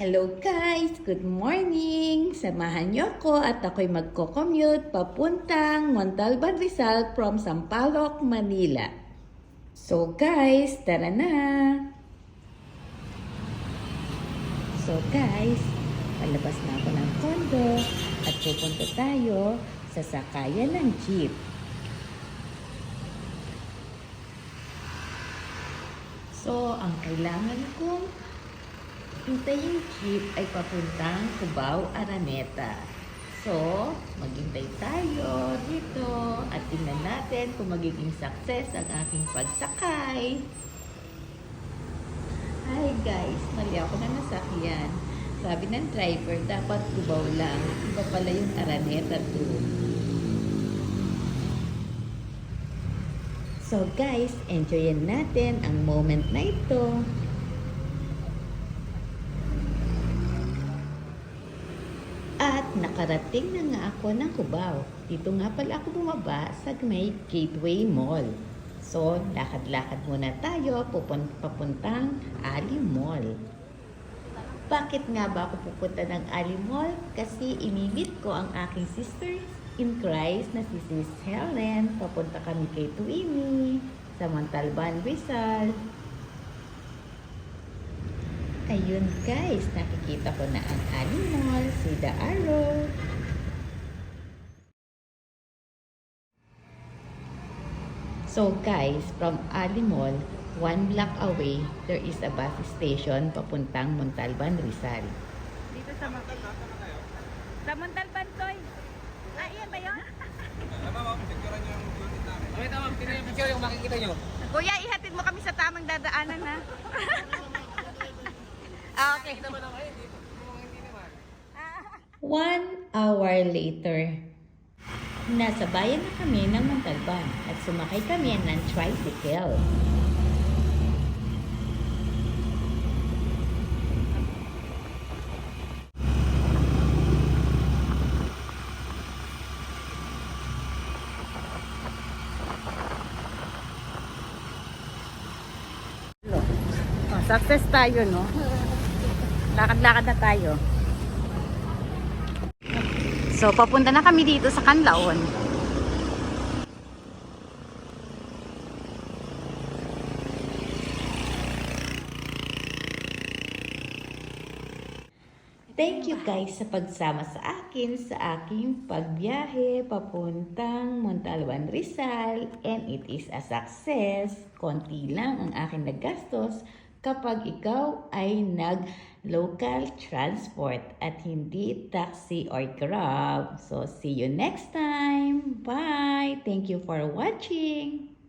Hello guys! Good morning! Samahan niyo ako at ako'y magko-commute papuntang Montalban Rizal from Sampaloc, Manila. So guys, tara na! So guys, palabas na ako ng kondo at pupunta tayo sa sakayan ng jeep. So, ang kailangan kong hintayin jeep ay papuntang Cubao, Araneta. So, maghintay tayo dito at tingnan natin kung magiging success ang aking pagsakay. Hi guys, mali ako na nasakyan. Sabi ng driver, dapat Cubao lang. Iba pala yung Araneta 2. So guys, enjoyin natin ang moment na ito. At nakarating na nga ako ng Cubao. Dito nga pala ako bumaba sa may Gateway Mall. So, lakad-lakad muna tayo pupun- papuntang Ali Mall. Bakit nga ba ako pupunta ng Ali Mall? Kasi imimit ko ang aking sister in Christ na si Sis Helen. Papunta kami kay Tuimi sa Montalban, Rizal. Ayun guys, nakikita ko na ang Ali Mall, si The Arrow. So guys, from Ali Mall, one block away, there is a bus station papuntang Montalban, Rizal. Dito sa Montalban. Sa Montalban, Toy. Ah, iyan ba yun? Pakita ma'am, sino yung picture yung makikita nyo? Kuya, ihatid mo kami sa tamang dadaanan, ha? okay. Naman ako eh, hindi naman. One hour later, nasa bayan na kami ng Montalban at sumakay kami ng tricycle. Success tayo, no? Lakad-lakad na tayo. So, papunta na kami dito sa Canlaon. Thank you guys sa pagsama sa akin sa aking pagbiyahe papuntang Montalban, Rizal. And it is a success. Konti lang ang aking nagastos kapag ikaw ay nag-local transport at hindi taxi or grab. So, see you next time. Bye! Thank you for watching.